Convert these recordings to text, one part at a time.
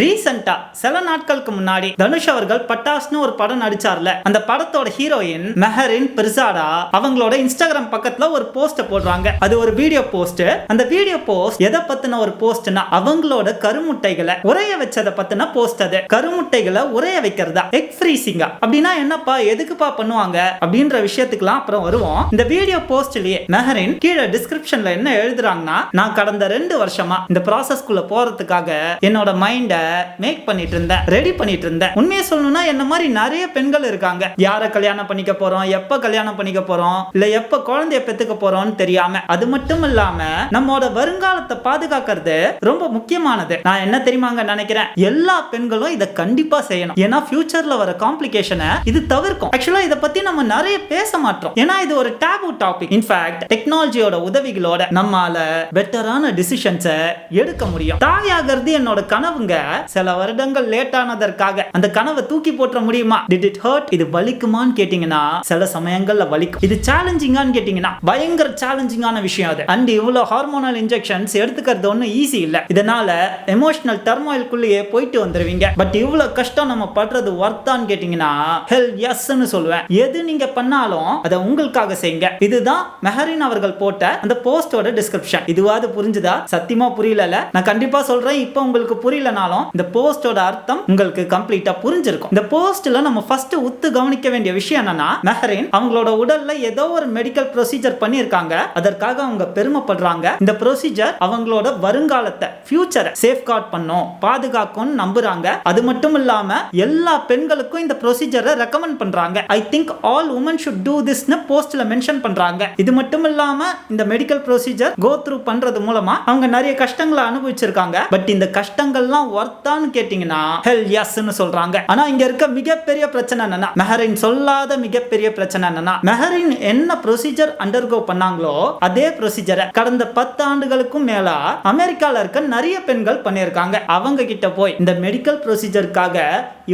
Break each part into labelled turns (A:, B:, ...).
A: ரீசெண்டா சில நாட்களுக்கு முன்னாடி தனுஷ் அவர்கள் பட்டாஸ்னு ஒரு படம் நடிச்சார்ல. அந்த படத்தோட ஹீரோயின் மெஹரின் பிரிசாடா அவங்களோட இன்ஸ்டாகிராம் பக்கத்துல ஒரு போஸ்ட் போடுறாங்க. அது ஒரு வீடியோ போஸ்ட் அந்த வீடியோ போஸ்ட் எதை பத்தின ஒரு போஸ்ட்னா அவங்களோட கருமுட்டைகளை உரைய வச்சதை பத்தின போஸ்ட் அது. கருமுட்டைகளை உரைய வைக்கிறதா எக் ஃப்ரீசிங்கா அப்படின்னா என்னப்பா எதுக்குப்பா பண்ணுவாங்க? அப்படின்ற விஷயத்துக்குலாம் அப்புறம் வருவோம். இந்த வீடியோ போஸ்ட்லயே மெஹரின் கீழே டிஸ்கிரிப்ஷன்ல என்ன எழுதுறாங்கன்னா நான் கடந்த ரெண்டு வருஷமா இந்த ப்ராசஸ்க்குள்ள போறதுக்காக என்னோட மைண்ட மேக் பண்ணிட்டு இருந்தேன் ரெடி பண்ணிட்டு இருந்தேன் உண்மையை சொல்லணும்னா என்ன மாதிரி நிறைய பெண்கள் இருக்காங்க. யாரை கல்யாணம் பண்ணிக்க போறோம் எப்ப கல்யாணம் பண்ணிக்க போறோம் இல்ல எப்ப குழந்தைய பெத்துக்க போறோம்னு தெரியாம. அது மட்டும் இல்லாம நம்மோட வருங்காலத்தை பாதுகாக்கிறது ரொம்ப முக்கியமானது. நான் என்ன தெரியுமாங்க நினைக்கிறேன்? எல்லா பெண்களும் இதை கண்டிப்பா செய்யணும். ஏன்னா ஃபியூச்சர்ல வர காம்ப்ளிகேஷனை இது தவிர்க்கும். ஆக்சுவலா இதை பத்தி நம்ம நிறைய பேச மாட்டோம். ஏன்னா இது ஒரு டேபு டாபிக் இன்ஃபேக்ட் டெக்னாலஜியோட உதவிகளோட நம்மால பெட்டரான டிசிஷன்ஸை எடுக்க முடியும். தாயாகிறது என்னோட கனவுங்க சில வருடங்கள் லேட் ஆனதற்காக. அந்த கனவை தூக்கி போட்டுற முடியுமா? டிட் இட் ஹர்ட் இது வலிக்குமான்னு கேட்டீங்கன்னா சில சமயங்கள்ல வலிக்கும். இது சேலஞ்சிங்கான்னு கேட்டீங்கன்னா பயங்கர சேலஞ்சிங்கான விஷயம் அது. அண்ட் இவ்வளவு ஹார்மோனல் இன்ஜெக்ஷன்ஸ் எடுத்துக்கிறது ஒன்றும் ஈஸி இல்ல. இதனால எமோஷனல் டர்மாயில்குள்ளேயே போயிட்டு வந்துருவீங்க. பட் இவ்வளவு கஷ்டம் நம்ம படுறது ஒர்த்தான்னு கேட்டீங்கன்னா ஹெல் எஸ்ன்னு சொல்லுவேன். எது நீங்க பண்ணாலும் அதை உங்களுக்காக செய்யுங்க. இதுதான் மெஹரின் அவர்கள் போட்ட அந்த போஸ்டோட டிஸ்கிரிப்ஷன் இதுவாது புரிஞ்சுதா? சத்தியமா புரியல நான் கண்டிப்பா சொல்றேன். இப்போ உங்களுக்கு புரியலனாலும் இந்த போஸ்டோட அர்த்தம் உங்களுக்கு கம்ப்ளீட்டா புரிஞ்சிருக்கும். இந்த போஸ்ட்ல நம்ம ஃபர்ஸ்ட் உத்து கவனிக்க வேண்டிய விஷயம் என்னன்னா மெஹரின் அவங்களோட உடல்ல ஏதோ ஒரு மெடிக்கல் ப்ரொசீஜர் பண்ணியிருக்காங்க. அதற்காக அவங்க பெருமைப்படுறாங்க. இந்த ப்ரொசீஜர் அவங்களோட வருங்காலத்தை ஃபியூச்சரை சேஃப்கார்ட் பண்ணும் பாதுகாக்கும்னு நம்புறாங்க. அது மட்டும் இல்லாம எல்லா பெண்களுக்கும் இந்த ப்ரொசீஜரை ரெக்கமெண்ட் பண்றாங்க. I think all women should do திஸ்னு போஸ்ட்ல மென்ஷன் பண்றாங்க. இது மட்டும் இல்லாம இந்த மெடிக்கல் ப்ரொசீஜர் கோ த்ரூ பண்றது மூலமா அவங்க நிறைய கஷ்டங்களை அனுபவிச்சிருக்காங்க. பட் இந்த கஷ்டங்கள்லாம் ஒர்த்தான்னு கேட்டீங்கன்னா ஹெல் எஸ்ன்னு சொல்றாங்க. ஆனா இங்க இருக்க மிகப்பெரிய பிரச்சனை என்னன்னா மெஹரின் சொல்லாத மிகப்பெரிய பிரச்சனை என்னன்னா மெஹரின் என்ன ப்ரொசீஜர் அண்டர்கோ பண்ணாங்களோ அதே ப்ரொசீஜரை கடந்த பத்து ஆண்டுகளுக்கும் மேல அமெரிக்கால இருக்க நிறைய பெண்கள் பண்ணியிருக்காங்க. அவங்க கிட்ட போய் இந்த மெடிக்கல் ப்ரொசீஜருக்காக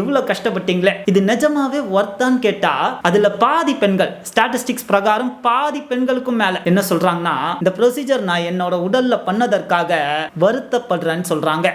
A: இவ்வளவு கஷ்டப்பட்டீங்களே இது நிஜமாவே ஒர்த்தான்னு கேட்டா அதுல பாதி பெண்கள் ஸ்டாட்டிஸ்டிக்ஸ் பிரகாரம் பாதி பெண்களுக்கும் மேல என்ன சொல்றாங்கன்னா இந்த ப்ரொசீஜர் நான் என்னோட உடல்ல பண்ணதற்காக வருத்தப்படுறேன்னு சொல்றாங்க.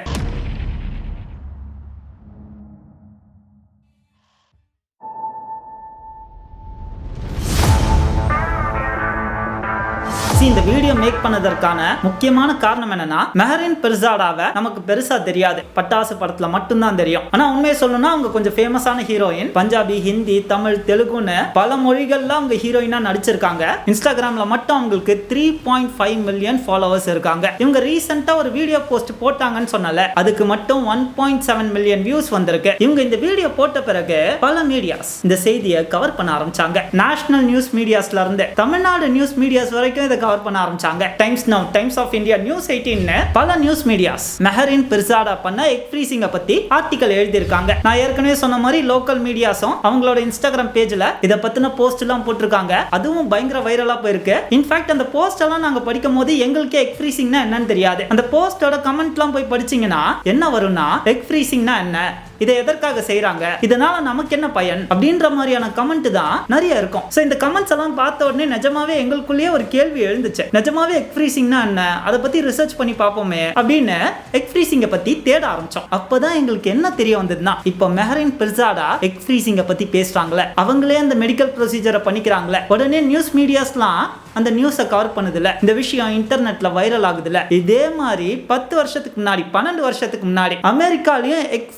A: இந்த வீடியோ மேக் பண்ணதற்கான முக்கியமான காரணம் என்னன்னா மெஹரின் பெர்சாடாவை நமக்கு பெருசா தெரியாது. பட்டாசு படத்துல மட்டும்தான் தெரியும். ஆனா உண்மையை சொல்லணும்னா அவங்க கொஞ்சம் ஃபேமஸான ஹீரோயின் பஞ்சாபி ஹிந்தி தமிழ் தெலுங்குன்னு பல மொழிகள்ல அவங்க ஹீரோயினா நடிச்சிருக்காங்க. இன்ஸ்டாகிராம்ல மட்டும் அவங்களுக்கு three point five million followers இருக்காங்க. இவங்க ரீசெண்டா ஒரு வீடியோ போஸ்ட் போட்டாங்கன்னு சொன்னல அதுக்கு மட்டும் one point seven million views வந்திருக்கு. இவங்க இந்த வீடியோ போட்ட பிறகு பல மீடியாஸ் இந்த செய்தியை கவர் பண்ண ஆரம்பிச்சாங்க. நேஷனல் நியூஸ் மீடியாஸ்ல இருந்து தமிழ்நாடு நியூஸ் மீடியாஸ் வரைக்கும் இதை கவர் பண்ண ஆரம்பிச்சாங்க. Times Now Times of India News எயிட்டீன்னு பல நியூஸ் மீடியாஸ் மெஹரின் பிரிசாடா பண்ண எக் ஃப்ரீசிங்கை பத்தி ஆர்டிகல் எழுதியிருக்காங்க. நான் ஏற்கனவே சொன்ன மாதிரி லோக்கல் மீடியாஸும் அவங்களோட இன்ஸ்டாகிராம் பேஜ்ல இதை பத்தின போஸ்ட் எல்லாம் போட்டிருக்காங்க. அதுவும் பயங்கர வைரலா போயிருக்கு. இன்ஃபேக்ட் அந்த போஸ்ட் எல்லாம் நாங்க படிக்கும் போது எங்களுக்கே எக் ஃப்ரீசிங்னா என்னன்னு தெரியாது. அந்த போஸ்டோட கமெண்ட்லாம் போய் படிச்சீங்கன்னா என்ன வரும்னா எக் ஃப்ரீசிங்னா என்ன? இதை எதற்காக செய்கிறாங்க இதனால நமக்கு என்ன பயன்? அப்படின்ற மாதிரியான கமெண்ட் தான் நிறைய இருக்கும். ஸோ இந்த கமெண்ட்ஸ் எல்லாம் பார்த்த உடனே நிஜமாவே எங்களுக்குள்ளேயே ஒரு கேள்வி எழுந்துச்சு. நிஜமாவே எக் ஃப்ரீசிங்னா என்ன? அதை பத்தி ரிசர்ச் பண்ணி பார்ப்போமே அப்படின்னு எக் ஃப்ரீசிங்கை பத்தி தேட ஆரம்பிச்சோம். அப்பதான் எங்களுக்கு என்ன தெரிய வந்ததுன்னா இப்போ மெஹரின் பிரிசாடா எக் ஃப்ரீசிங்கை பத்தி பேசுறாங்களே. அவங்களே அந்த மெடிக்கல் ப்ரொசீஜரை பண்ணிக்கிறாங்களே. உடனே நியூஸ் மீடியாஸ்லாம் அந்த நியூஸை கவர் பண்ணுதுல. இந்த விஷயம் இன்டர்நெட்ல வைரல் ஆகுதுல. இதே மாதிரி பத்து வருஷத்துக்கு முன்னாடி பன்னெண்டு வருஷத்துக்கு முன்னாடி அமெரிக்காலையும் எக்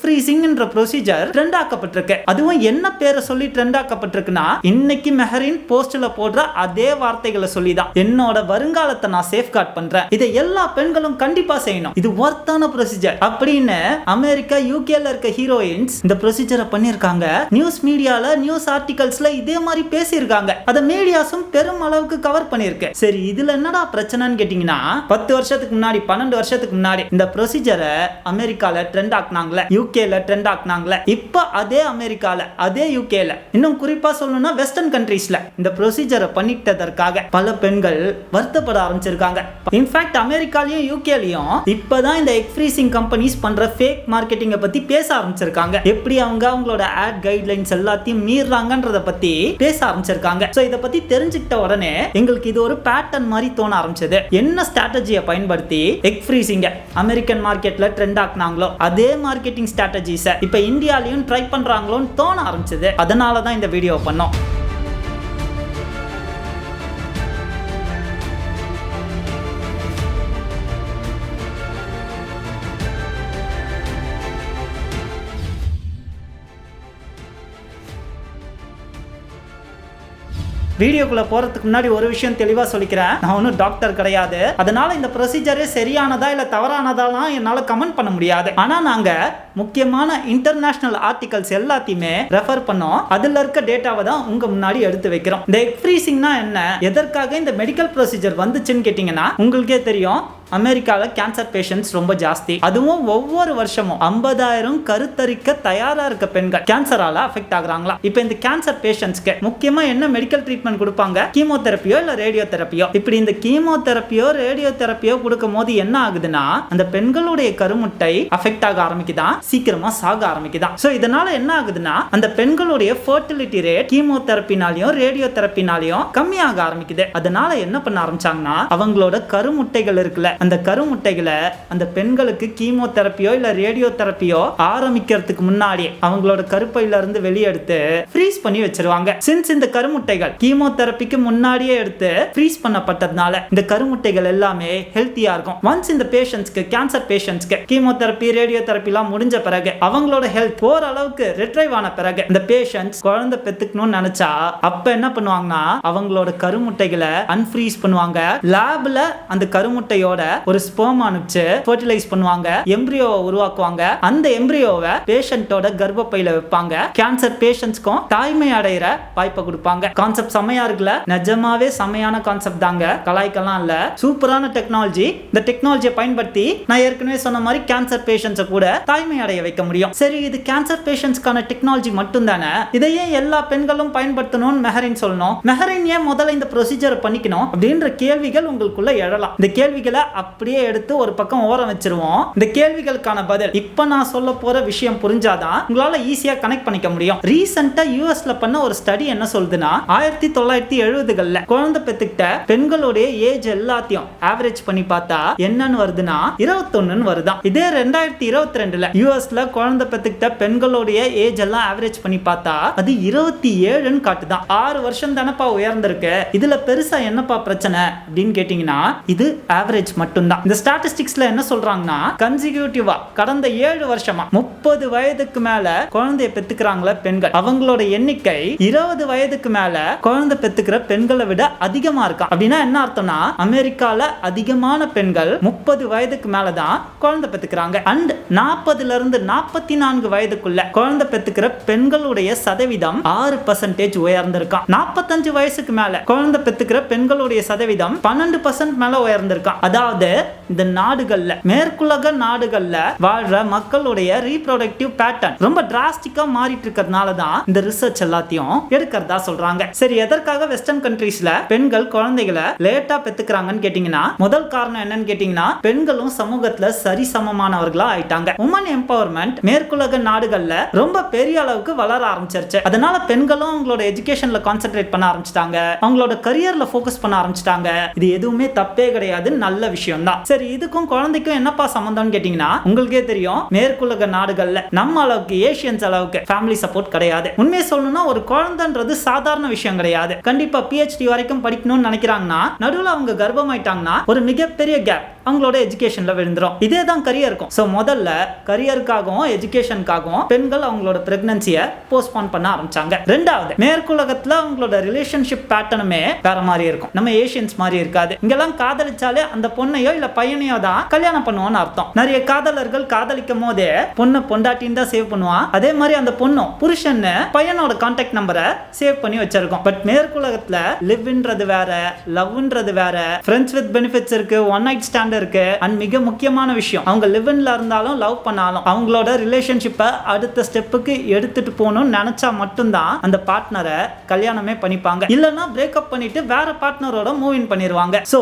A: ஃப்ரீசிங்ன்ற ப்ரொசீஜர் ட்ரெண்ட் ஆக்கப்பட்டிருக்கு. அதுவும் என்ன பேரை சொல்லி ட்ரெண்ட் ஆக்கப்பட்டிருக்குன்னா இன்னைக்கு மெஹரின் போஸ்ட்ல போடுற அதே வார்த்தைகளை சொல்லி தான் என்னோட வருங்காலத்தை நான் சேஃப்கார்ட் பண்றேன். இதை எல்லா பெண்களும் கண்டிப்பா செய்யணும். இது ஒர்த்தான ப்ரொசீஜர் அப்படின்னு அமெரிக்கா யூகேல இருக்க ஹீரோயின்ஸ் இந்த ப்ரொசீஜரை பண்ணியிருக்காங்க. நியூஸ் மீடியால நியூஸ் ஆர்டிகல்ஸ்ல இதே மாதிரி பேசியிருக்காங்க. அதை மீடியாஸும் பெரும் அளவுக்கு கவர் பண்ணியிருக்கு. சரி இதுல என்னடா பிரச்சனைன்னு கேட்டீங்கன்னா பத்து வருஷத்துக்கு முன்னாடி பன்னெண்டு வருஷத்துக்கு முன்னாடி இந்த ப்ரொசீஜரை அமெரிக்கால ட்ரெண்ட் ஆக்குனாங்களே யூகேல ட்ரெண்ட் ஆக்குனாங்களே இப்போ அதே அமெரிக்கால அதே யூகேல இன்னும் குறிப்பா சொல்லணும்னா வெஸ்டர்ன் கண்ட்ரீஸ்ல இந்த ப்ரொசீஜரை பண்ணிட்டதற்காக பல பெண்கள் வருத்தப்பட ஆரம்பிச்சிருக்காங்க. இன்ஃபேக்ட் அமெரிக்காலையும் யூகேலையும் இப்பதான் இந்த எக் ஃப்ரீசிங் கம்பெனிஸ் பண்ற ஃபேக் மார்க்கெட்டிங்கை பத்தி பேச ஆரம்பிச்சிருக்காங்க. எப்படி அவங்க அவங்களோட ஆட் கைட்லைன்ஸ் எல்லாத்தையும் மீறாங்கன்றத பத்தி பேச ஆரம்பிச்சிருக்காங்க. ஸோ இதை பத்தி தெரிஞ்சுக்கிட்ட உடனே எங்களுக்கு இது ஒரு பேட்டர்ன் மாதிரி தோண ஆரம்பிச்சது. என்ன ஸ்ட்ராட்டஜியை பயன்படுத்தி எக் ஃப்ரீசிங்க அமெரிக்கன் மார்க்கெட்ல ட்ரெண்ட் ஆக்குனாங்களோ அதே மார்க்கெட்டிங் ஸ்ட்ராட்டஜிஸ் இப்போ இந்தியாலையும் ட்ரை பண்ணுறாங்களோன்னு தோண ஆரம்பிச்சது. அதனால தான் இந்த வீடியோ பண்ணோம். வீடியோக்குள்ள போறதுக்கு முன்னாடி ஒரு விஷயம் தெளிவா சொல்லிக்கிறேன். நான் ஒன்றும் டாக்டர் கிடையாது. அதனால இந்த ப்ரொசீஜரே சரியானதா இல்ல தவறானதாலாம் என்னால கமெண்ட் பண்ண முடியாது. ஆனா நாங்க முக்கியமான இன்டர்நேஷனல் ஆர்டிகல்ஸ் எல்லாத்தையுமே ரெஃபர் பண்ணோம். அதில் இருக்க டேட்டாவை தான் உங்க முன்னாடி எடுத்து வைக்கிறோம். இந்த எக் ஃப்ரீசிங்னா என்ன? எதற்காக இந்த மெடிக்கல் ப்ரொசீஜர் வந்துச்சுன்னு கேட்டிங்கன்னா உங்களுக்கே தெரியும். அமெரிக்காவில் கேன்சர் பேஷண்ட்ஸ் ரொம்ப ஜாஸ்தி. அதுவும் ஒவ்வொரு வருஷமும் ஐம்பதாயிரம் கருத்தரிக்க தயாரா இருக்க பெண்கள் கேன்சரால அஃபெக்ட் ஆகுறாங்களா? இப்போ இந்த கேன்சர் பேஷண்ட்ஸ்க்கு முக்கியமா என்ன மெடிக்கல் ட்ரீட்மெண்ட் கொடுப்பாங்க? கீமோதெரப்பியோ இல்ல ரேடியோ தெரப்பியோ இப்படி இந்த கீமோதெரப்பியோ ரேடியோ தெரப்பியோ கொடுக்கும் போது என்ன ஆகுதுன்னா அந்த பெண்களுடைய கருமுட்டை அஃபெக்ட் ஆக ஆரம்பிக்குதான் சீக்கிரமா சாக ஆரம்பிக்குதான். ஸோ இதனால என்ன ஆகுதுன்னா அந்த பெண்களுடைய ஃபர்டிலிட்டி ரேட் கீமோதெரப்பினாலையும் ரேடியோ தெரப்பினாலையும் கம்மியாக ஆரம்பிக்குது. அதனால என்ன பண்ண ஆரம்பிச்சாங்கன்னா அவங்களோட கருமுட்டைகள் இருக்குல்ல அந்த கருமுட்டைகளை அந்த பெண்களுக்கு கீமோதெரப்பியோ இல்ல ரேடியோ தெரப்பியோ ஆரம்பிக்கிறதுக்கு முன்னாடி அவங்களோட கருப்பையில இருந்து வெளியெடுத்து ஃப்ரீஸ் பண்ணி வச்சிருவாங்க. சின்ஸ் இந்த கருமுட்டைகள் கீமோதெரப்பிக்கு முன்னாடியே எடுத்து ஃப்ரீஸ் பண்ணப்பட்டதுனால இந்த கருமுட்டைகள் எல்லாமே ஹெல்த்தியா இருக்கும். ஒன்ஸ் இந்த பேஷண்ட்ஸ்க்கு கேன்சர் பேஷண்ட்ஸ்க்கு கீமோதெரப்பி ரேடியோ தெரப்பிலாம் முடிஞ்ச பிறகு அவங்களோட ஹெல்த் ஓரளவுக்கு ரிட்ரைவ் ஆன பிறகு இந்த பேஷண்ட்ஸ் குழந்தை பெத்துக்கணும்னு நினைச்சா அப்ப என்ன பண்ணுவாங்கன்னா அவங்களோட கருமுட்டைகளை அன்ஃப்ரீஸ் பண்ணுவாங்க. லேப்ல அந்த கருமுட்டையோட ஒரு ஸ்போம் அனுப்பிச்சு ஃபர்டிலைஸ் பண்ணுவாங்க. எம்பிரியோவை உருவாக்குவாங்க. அந்த எம்பிரியோவை பேஷண்டோட கர்ப்பப்பையில வைப்பாங்க. கேன்சர் பேஷண்ட்ஸ்க்கும் தாய்மை அடையிற வாய்ப்பை கொடுப்பாங்க. கான்செப்ட் செமையா இருக்குல்ல? நிஜமாவே செமையான கான்செப்ட் தாங்க. கலாய்க்கெல்லாம் இல்ல. சூப்பரான டெக்னாலஜி இந்த டெக்னாலஜியை பயன்படுத்தி நான் ஏற்கனவே சொன்ன மாதிரி கேன்சர் பேஷண்ட்ஸை கூட தாய்மை அடைய வைக்க முடியும். சரி இது கேன்சர் பேஷண்ட்ஸ்க்கான டெக்னாலஜி மட்டும் தானே இதையே எல்லா பெண்களும் பயன்படுத்தணும்னு மெஹரின் சொல்லணும். மெஹரின் ஏன் முதல்ல இந்த ப்ரொசீஜரை பண்ணிக்கணும்? அப்படின்ற கேள்விகள் உங்களுக்குள்ள எழலாம். இந்த கேள்விகளை அப்படியே எடுத்து ஒரு பக்கம் ஓரம் வச்சிருவோம். இந்த கேள்விகளுக்கான பதில். இப்போ நான் சொல்ல போற விஷயம் புரிஞ்சாதான் உங்களால ஈஸியா கனெக்ட் பண்ணிக்க முடியும். ரீசெண்டா யூஎஸ்ல பண்ண ஒரு ஸ்டடி என்ன சொல்லுதுன்னா ஆயிரத்தி தொள்ளாயிரத்தி எழுபதுகள்ல குழந்தை பெத்துக்கிட்ட பெண்களுடைய ஏஜ் எல்லாத்தையும் ஆவரேஜ் பண்ணி பார்த்தா என்னன்னு வருதுன்னா இருபத்தொன்னு வருதான். இதே ரெண்டாயிரத்தி இருபத்தி ரெண்டுல யூஎஸ்ல குழந்தை பெற்றுக்கிட்ட பெண்களுடைய ஏஜ் எல்லாம் ஆவரேஜ் பண்ணி பார்த்தா அது இருபத்தி ஏழுன்னு காட்டுதான். ஆறு வருஷம் தானப்பா உயர்ந்திருக்கு. இதுல பெருசா என்னப்பா பிரச்சனை அப்படின்னு கேட்டீங்கன்னா இது ஆவரேஜ் மட்டும்தான். இந்த ஸ்டாட்டிஸ்டிக்ஸ்ல என்ன சொல்றாங்கன்னா கன்சிக்யூட்டிவாக கடந்த ஏழு வருஷமா முப்பது வயதுக்கு மேல குழந்தைய பெத்துக்கிறாங்களே பெண்கள். அவங்களோட எண்ணிக்கை இருபது வயதுக்கு மேல குழந்தை பெத்துக்கிற பெண்களை விட அதிகமா இருக்கா அப்படின்னா என்ன அர்த்தம்னா அமெரிக்காவில் அதிகமான பெண்கள் முப்பது வயதுக்கு மேலே தான் குழந்தை பெற்றுக்கிறாங்க அண்ட் நாற்பதுல இருந்து நாற்பத்தி நான்கு வயதுக்குள்ள குழந்தை பெத்துக்கிற பெண்களுடைய சதவீதம் ஆறு பர்சன்டேஜ் உயர்ந்திருக்கான். நாற்பத்தஞ்சு வயசுக்கு மேல குழந்தை பெத்துக்கிற பெண்களுடைய சதவீதம் பன்னெண்டு பர்சன்ட் மேல உயர்ந்திருக்கான். அதாவது இந்த நாடுகள்ல மேற்குலக நாடுகள்ல வாழ்ற மக்களுடைய ரீப்ரொடக்டிவ் பேட்டர்ன் ரொம்ப டிராஸ்டிக்கா மாறிட்டு இருக்கிறதுனால தான் இந்த ரிசர்ச் எல்லாத்தையும் எடுக்கிறதா சொல்றாங்க. சரி எதற்காக வெஸ்டர்ன் கண்ட்ரீஸ்ல பெண்கள் குழந்தைகளை லேட்டா பெத்துக்கிறாங்கன்னு கேட்டீங்கன்னா முதல் காரணம் என்னன்னு கேட்டீங்கன்னா பெண்களும் சமூகத்துல சரிசமமானவர்களா ஆயிட்டாங்க. உமன் எம்பவர்மெண்ட் மேற்குலக நாடுகள்ல ரொம்ப பெரிய அளவுக்கு வளர ஆரம்பிச்சிருச்சு. அதனால பெண்களும் அவங்களோட எஜுகேஷன்ல கான்சென்ட்ரேட் பண்ண ஆரம்பிச்சிட்டாங்க. அவங்களோட கரியர்ல ஃபோக்கஸ் பண்ண ஆரம்பிச்சிட்டாங்க. இது எதுவுமே தப்பே கிடையாது நல்ல விஷயம் தான் சரி இதுக்கும் குழந்தைக்கும் என்னப்பா சம்பந்தம்னு கேட்டீங்கன்னா உங்களுக்கே தெரியும் மேற்குலக நாடுகள்ல நம்ம அளவுக்கு ஏஷியன்ஸ் அளவுக்கு ஃபேமிலி சப்போர்ட் கிடையாது. உண்மையை சொல்லணும்னா ஒரு குழந்தைன்றது சாதாரண விஷயம் கிடையாது. கண்டிப்பா பிஹெச்டி வரைக்கும் படிக்கணும்னு நினைக்கிறாங்கன்னா நடுவில் அவங்க கர்ப்பமாயிட்டாங்கன்னா ஒரு மிகப்பெரிய கேப் அவங்களோட எஜுகேஷன்ல விழுந்துரும். இதே தான் கரியருக்கும் ஸோ முதல்ல கரியருக்காகவும் எஜுகேஷனுக்காகவும் பெண்கள் அவங்களோட பிரெக்னன்சியை போஸ்ட்போன் பண்ண ஆரம்பிச்சாங்க. ரெண்டாவது மேற்குலகத்தில் அவங்களோட ரிலேஷன்ஷிப் பேட்டர்னுமே வேற மாதிரி இருக்கும். நம்ம ஏஷியன்ஸ் மாதிரி இருக்காது. இங்கெல்லாம் காதலிச்சாலே அந்த பொண்ணையோ இல்ல பையனையோ தான் கல்யாணம் பண்ணுவோம்னு அர்த்தம். நிறைய காதலர்கள் காதலிக்கும் போதே பொண்ணை பொண்டாட்டின்னு தான் சேவ் பண்ணுவான் அதே மாதிரி அந்த பொண்ணும் புருஷன் பையனோட கான்டாக்ட் நம்பரை சேவ் பண்ணி வச்சிருக்கோம். பட் மேற்குலகத்தில் லிவ்ன்றது வேற லவ்ன்றது வேற. ஃப்ரெண்ட்ஸ் வித் பெனிஃபிட்ஸ் இருக்கு ஒன் நைட் ஸ்டாண்ட் அண்டர்ஸ்டாண்ட் இருக்கு அண்ட் மிக முக்கியமான விஷயம் அவங்க லிவன்ல இருந்தாலும் லவ் பண்ணாலும் அவங்களோட ரிலேஷன்ஷிப்பை அடுத்த ஸ்டெப்புக்கு எடுத்துட்டு போகணும்னு நினைச்சா மட்டும்தான் அந்த பார்ட்னரை கல்யாணமே பண்ணிப்பாங்க. இல்லைன்னா பிரேக்கப் பண்ணிட்டு வேற பார்ட்னரோட மூவின் பண்ணிடுவாங்க ஸோ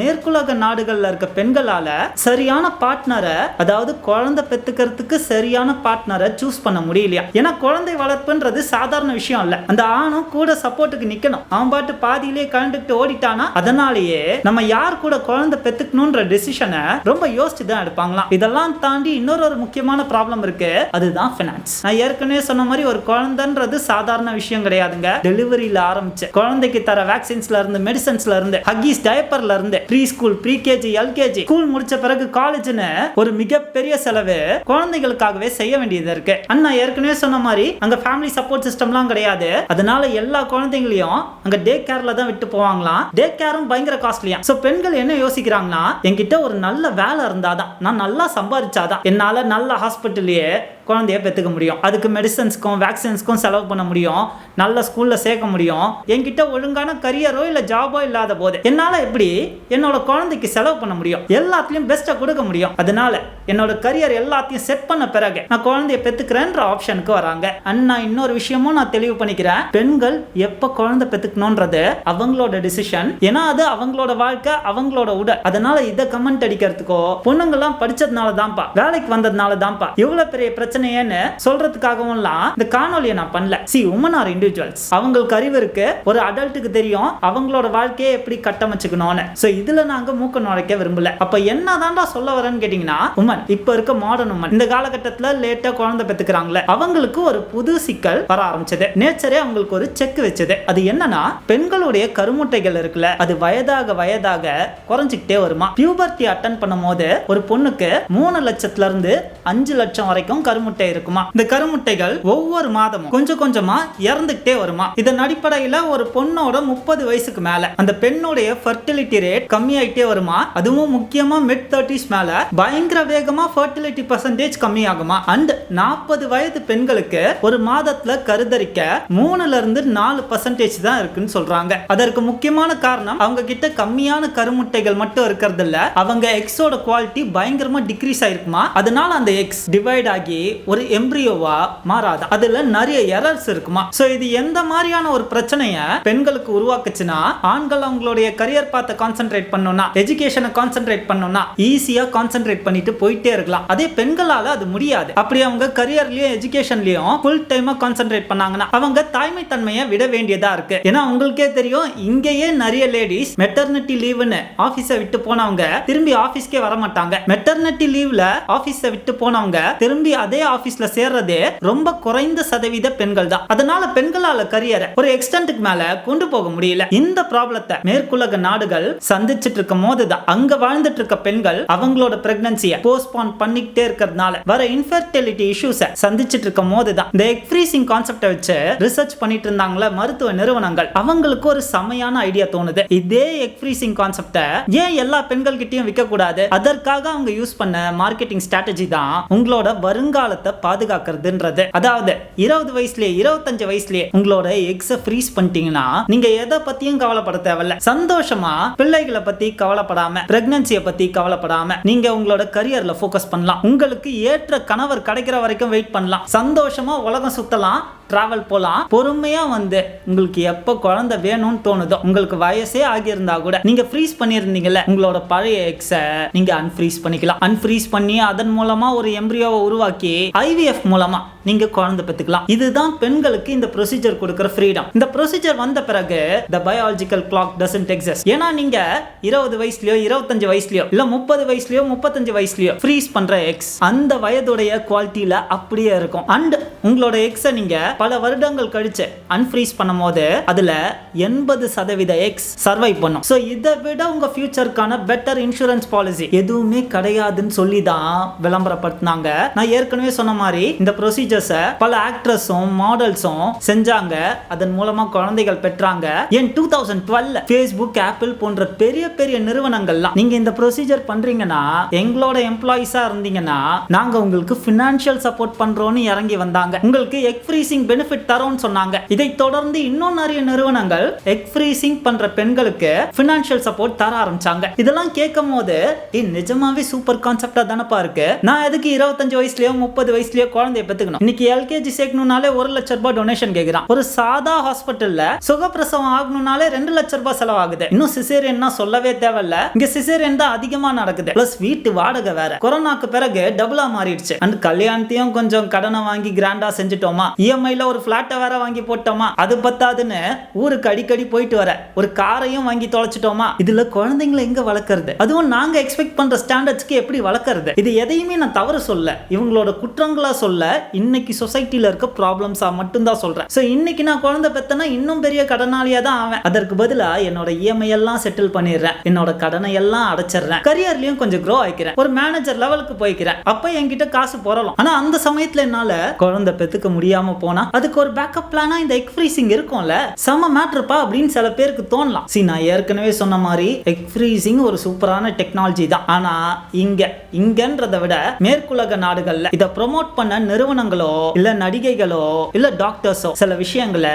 A: மேற்குலக நாடுகள்ல இருக்க பெண்களால சரியான பார்ட்னரை அதாவது குழந்தை பெத்துக்கிறதுக்கு சரியான பார்ட்னரை சூஸ் பண்ண முடியலையா? ஏன்னா குழந்தை வளர்ப்புன்றது சாதாரண விஷயம் இல்லை. அந்த ஆணும் கூட சப்போர்ட்டுக்கு நிக்கணும். அவன் பாட்டு பாதியிலே கலந்துக்கிட்டு ஓடிட்டானா அதனாலேயே நம்ம யார் கூட குழந்தை பெத்துக்கணும்ன்ற டெசிஷனை ரொம்ப யோசிச்சு தான் எடுப்பாங்களாம். இதெல்லாம் தாண்டி இன்னொரு ஒரு முக்கியமான ப்ராப்ளம் இருக்கு. அதுதான் ஃபினான்ஸ் நான் ஏற்கனவே சொன்ன மாதிரி ஒரு குழந்தைன்றது சாதாரண விஷயம் கிடையாதுங்க. டெலிவரியில ஆரம்பிச்சு குழந்தைக்கு தர வேக்சின்ஸ்ல இருந்து மெடிசன்ஸ்ல இருந்து ஹக்கீஸ் டயப்பர்ல இருந்து pre school pre KG LKG school முடிச்ச பிறகு காலேஜ்னு ஒரு மிகப்பெரிய செலவு குழந்தைகளுக்காகவே செய்ய வேண்டியது இருக்கு. அண்ணா ஏற்கனவே சொன்ன மாதிரி அங்க ஃபேமிலி சப்போர்ட் சிஸ்டம்லாம் கிடையாது. அதனால எல்லா குழந்தைங்களையும் அங்க டே கேர்ல தான் விட்டு போவாங்களாம். டே கேரும் பயங்கர காஸ்ட்லியா சோ பெண்கள் என்ன யோசிக்கிறாங்கன்னா என்கிட்ட ஒரு நல்ல வேலை இருந்தாதான். நான் நல்லா சம்பாதிச்சாதான் என்னால் நல்ல ஹாஸ்பிட்டல்லையே குழந்தைய பெற்றுக்க முடியும். அதுக்கு மெடிசன்ஸ்க்கும் வேக்சின்ஸ்க்கும் செலவு பண்ண முடியும். நல்ல ஸ்கூலில் சேர்க்க முடியும். என்கிட்ட ஒழுங்கான கரியரோ இல்லை ஜாபோ இல்லாத போது என்னால் எப்படி என்னோட குழந்தைக்கு செலவு பண்ண முடியும்? எல்லாத்துலேயும் பெஸ்ட்டை கொடுக்க முடியும். அதனால என்னோட கரியர் எல்லாத்தையும் செட் பண்ண பிறகு நான் குழந்தைய பெற்றுக்கிறேன்ற ஆப்ஷனுக்கு வராங்க. அண்ணா இன்னொரு விஷயமும் நான் தெளிவு பண்ணிக்கிறேன். பெண்கள் எப்போ குழந்தை பெற்றுக்கணுன்றது அவங்களோட டிசிஷன் ஏன்னா அது அவங்களோட வாழ்க்கை அவங்களோட உடல். அதனால இதை கமெண்ட் அடிக்கிறதுக்கோ பொண்ணுங்கெல்லாம் படிச்சதுனால தான்ப்பா வேலைக்கு வந்ததுனால தான்ப்பா இவ்வளோ பெரிய பிரச்சனை பிரச்சனையேன்னு சொல்றதுக்காகவும்லாம் இந்த காணொலியை நான் பண்ணல. சி உமன் ஆர் இண்டிவிஜுவல்ஸ் அவங்களுக்கு அறிவு இருக்கு. ஒரு அடல்ட்டுக்கு தெரியும். அவங்களோட வாழ்க்கையை எப்படி கட்டமைச்சுக்கணும்னு. ஸோ இதுல நாங்க மூக்க நுழைக்க விரும்பல. அப்ப என்னதான்டா சொல்ல வரேன்னு கேட்டீங்கன்னா உமன் இப்ப இருக்க மாடர்ன் உமன் இந்த காலகட்டத்துல லேட்டா குழந்தை பெத்துக்கிறாங்களே அவங்களுக்கு ஒரு புது சிக்கல் வர ஆரம்பிச்சது. நேச்சரே அவங்களுக்கு ஒரு செக் வச்சது. அது என்னன்னா பெண்களுடைய கருமுட்டைகள் இருக்குல்ல அது வயதாக வயதாக குறைஞ்சிக்கிட்டே வருமா? பியூபர்த்தி அட்டன் பண்ணும் போது ஒரு பொண்ணுக்கு மூணு லட்சத்துல இருந்து அஞ்சு லட்சம் வரைக்கும் கருமுட்டை இருக்குமா? இந்த கருமுட்டைகள் ஒவ்வொரு மாதமும் கொஞ்சம் கொஞ்சமா இறந்துகிட்டே வருமா? இதன் அடிப்படையில ஒரு பொண்ணோட முப்பது வயசுக்கு மேல அந்த பெண்ணுடைய ஃபர்டிலிட்டி ரேட் கம்மியாயிட்டே வருமா? அதுவும் முக்கியமா மிட் தேர்ட்டிஸ் மேல பயங்கர வேகமா ஃபர்டிலிட்டி பர்சன்டேஜ் கம்மியாகுமா? அண்ட் நாற்பது வயது பெண்களுக்கு ஒரு மாதத்துல கருதரிக்க மூணுல இருந்து நாலு பர்சன்டேஜ் தான் இருக்குன்னு சொல்றாங்க. அதற்கு முக்கியமான காரணம் அவங்க கிட்ட கம்மியான கருமுட்டைகள் மட்டும் இருக்கிறது இல்ல அவங்க எக்ஸோட குவாலிட்டி பயங்கரமா டிக்ரீஸ் ஆயிருக்குமா? அதனால அந்த எக்ஸ் டிவைட் ஆகி ஒரு எம்ப்ரியோவா மாறாது. அதுல நிறைய எரர்ஸ் இருக்குமா? ஸோ இது எந்த மாதிரியான ஒரு பிரச்சனையை பெண்களுக்கு உருவாக்குச்சுன்னா ஆண்கள் அவங்களுடைய கரியர் பார்த்து கான்சென்ட்ரேட் பண்ணணும்னா எஜுகேஷனை கான்சென்ட்ரேட் பண்ணணும்னா ஈஸியா கான்சென்ட்ரேட் பண்ணிட்டு போயிட்டே இருக்கலாம். அதே பெண்களால அது முடியாது. அப்படி அவங்க கரியர்லயும் எஜுகேஷன்லயும் ஃபுல் டைமா கான்சென்ட்ரேட் பண்ணாங்கன்னா அவங்க தாய்மை தன்மையை விட வேண்டியதா இருக்கு. ஏன்னா உங்களுக்கே தெரியும் இங்கேயே நிறைய லேடிஸ் மெட்டர்னிட்டி லீவுன்னு ஆபீஸை விட்டு போனவங்க திரும்பி ஆபீஸ்க்கே வர மாட்டாங்க மெட்டர்னிட்டி லீவ்ல ஆபீஸை விட்டு போனவங்க திரும்பி அதே ஆபீஸ்ல சேர்றதே ரொம்ப குறைந்த சதவீத பெண்கள் தான் அதனால பெண்களால கரியரை ஒரு எக்ஸ்டென்ட்டுக்கு மேல கொண்டு போக முடியல. இந்த ப்ராப்ளத்தை மேற்குலக நாடுகள் சந்திச்சிட்டு இருக்கும் போதுதான். அங்க வாழ்ந்துட்டு இருக்க பெண்கள் அவங்களோட பிரெக்னன்சியை போஸ்ட்போன் பண்ணிக்கிட்டே இருக்கிறதுனால வர இன்ஃபர்டிலிட்டி இஷ்யூஸை சந்திச்சிட்டு இருக்கும் போதுதான். இந்த எக் ஃப்ரீசிங் கான்செப்டை வச்சு ரிசர்ச் பண்ணிட்டு இருந்தாங்களே மருத்துவ நிறுவனங்கள். அவங்களுக்கு ஒரு செமையான ஐடியா தோணுது. இதே எக் ஃப்ரீசிங் கான்செப்டை ஏன் எல்லா பெண்கள் கிட்டயும் விற்க கூடாது அதற்காக அவங்க யூஸ் பண்ண மார்க்கெட்டிங் ஸ்ட்ராட்டஜி தான் உங்களோட வருங்கால எதிர்காலத்தை பாதுகாக்கிறதுன்றது. அதாவது இருபது வயசுலயே இருபத்தஞ்சு வயசுலயே உங்களோட எக்ஸ ஃப்ரீஸ் பண்ணிட்டீங்கன்னா நீங்க எதை பத்தியும் கவலைப்பட தேவையில்ல. சந்தோஷமா பிள்ளைகளை பத்தி கவலைப்படாம பிரெக்னன்சியை பத்தி கவலைப்படாம நீங்க உங்களோட கரியர்ல ஃபோக்கஸ் பண்ணலாம். உங்களுக்கு ஏற்ற கணவர் கிடைக்கிற வரைக்கும் வெயிட் பண்ணலாம். சந்தோஷமா உலகம் சுத்தலாம். ட்ராவல் போகலாம் பொறுமையாக வந்து உங்களுக்கு எப்போ குழந்தை வேணும்னு தோணுதோ உங்களுக்கு வயசே ஆகியிருந்தா கூட நீங்கள் ஃப்ரீஸ் பண்ணியிருந்தீங்கல்ல உங்களோட பழைய எக்ஸை நீங்கள் அன்ஃப்ரீஸ் பண்ணிக்கலாம். அன்ஃப்ரீஸ் பண்ணி அதன் மூலமாக ஒரு எம்ப்ரியோவை உருவாக்கி ஐவிஎஃப் மூலமாக நீங்கள் குழந்தை பெற்றுக்கலாம். இதுதான் பெண்களுக்கு இந்த ப்ரொசீஜர் கொடுக்குற ஃப்ரீடம் இந்த ப்ரொசீஜர் வந்த பிறகு the biological clock doesn't exist ஏன்னா நீங்கள் இருபது வயசுலையோ இருபத்தஞ்சு வயசுலையோ இல்லை முப்பது வயசுலையோ முப்பத்தஞ்சு வயசுலையோ ஃப்ரீஸ் பண்ணுற எக்ஸ் அந்த வயதுடைய குவாலிட்டியில் அப்படியே இருக்கும். அண்ட் உங்களோட எக்ஸை நீங்கள் பல வருடங்கள் கழிச்சு அன்ஃப்ரீஸ் பண்ணும் போது அதுல எண்பது சதவீத எக்ஸ் சர்வை பண்ணும். ஸோ இதை விட உங்க ஃபியூச்சருக்கான பெட்டர் இன்சூரன்ஸ் பாலிசி எதுவுமே கிடையாதுன்னு சொல்லி தான் விளம்பரப்படுத்தினாங்க. நான் ஏற்கனவே சொன்ன மாதிரி இந்த ப்ரொசீஜர்ஸை பல ஆக்ட்ரஸும் மாடல்ஸும் செஞ்சாங்க. அதன் மூலமா குழந்தைகள் பெற்றாங்க. ஏன் two thousand twelve Facebook Apple போன்ற பெரிய பெரிய நிறுவனங்கள்லாம் நீங்க இந்த ப்ரொசீஜர் பண்றீங்கன்னா எங்களோட எம்ப்ளாயிஸா இருந்தீங்கன்னா நாங்க உங்களுக்கு ஃபினான்ஷியல் சப்போர்ட் பண்றோம்னு இறங்கி வந்தாங்க. உங்களுக்கு எக் ஃப்ரீசிங் பெனிஃபிட் தரோம்னு சொன்னாங்க. இதை தொடர்ந்து இன்னும் நிறைய நிறுவனங்கள் எக் ஃப்ரீசிங் பண்ற பெண்களுக்கு பினான்சியல் சப்போர்ட் தர ஆரம்பிச்சாங்க. இதெல்லாம் கேட்கும் போது நிஜமாவே சூப்பர் கான்செப்டா தானப்பா இருக்கு. நான் எதுக்கு இருபத்தஞ்சு வயசுலயோ முப்பது வயசுலயோ குழந்தைய பெத்துக்கணும்? இன்னைக்கு எல்கேஜி சேர்க்கணும்னாலே ஒரு லட்ச ரூபாய் டொனேஷன் கேட்கிறான் ஒரு சாதா ஹாஸ்பிட்டல்ல சுகப்பிரசவம் ஆகணும்னாலே ரெண்டு லட்ச ரூபாய் செலவாகுது. இன்னும் சிசேரியன்னா சொல்லவே தேவையில்ல. இங்க சிசேரியன் தான் அதிகமா நடக்குது. பிளஸ் வீட்டு வாடகை வேற. கொரோனாக்கு பிறகு டபுளா மாறிடுச்சு. அண்ட் கல்யாணத்தையும் கொஞ்சம் கடனை வாங்கி கிராண்டா செஞ்சுட்டோமா? இஎம்ஐல ஒரு ஃப்ளாட்டை வேற வாங்கி போட்டோமா? அது பத்தாதுன்னு ஊருக்கு அடிக்கடி போயிட்டு வர. ஒரு காரையும் வாங்கி தொலைச்சிட்டோமா? இதுல குழந்தைங்களை எங்க வளர்க்கறது? அதுவும் நாங்க எக்ஸ்பெக்ட் பண்ற ஸ்டாண்டர்ட்ஸ்க்கு எப்படி வளர்க்கறது? இது எதையுமே நான் தவறு சொல்ல. இவங்களோட குற்றங்களா சொல்ல இன்னைக்கு சொசைட்டில இருக்க ப்ராப்ளம்ஸா மட்டும்தான் சொல்றேன். ஸோ இன்னைக்கு நான் குழந்தை பெத்தனா இன்னும் பெரிய கடனாளியா தான் ஆவேன். அதற்கு பதிலா என்னோட இஎம்ஐ எல்லாம் செட்டில் பண்ணிடுறேன். என்னோட கடனை எல்லாம் அடைச்சிடுறேன். கரியர்லயும் கொஞ்சம் க்ரோ ஆயிக்கிறேன். ஒரு மேனேஜர் லெவலுக்கு போய்க்கிறேன். அப்ப என்கிட்ட காசு போறலாம். ஆனா அந்த சமயத்துல என்னால குழந்தை பெத்துக்க முடியாம போனா அதுக்கு ஒரு பேக்கப் பிளானா இந்த எக் ஃப்ரீசிங் இருக்கும்ல? செம மேட்ருப்பா அப்படின்னு சில பேருக்கு தோணலாம். சி நான் ஏற்கனவே சொன்ன மாதிரி எக் ஃப்ரீசிங் ஒரு சூப்பரான டெக்னாலஜி தான். ஆனா இங்க இங்கன்றதை விட மேற்குலக நாடுகள்ல இதை ப்ரொமோட் பண்ண நிறுவனங்களோ இல்ல நடிகைகளோ இல்ல டாக்டர்ஸோ சில விஷயங்களை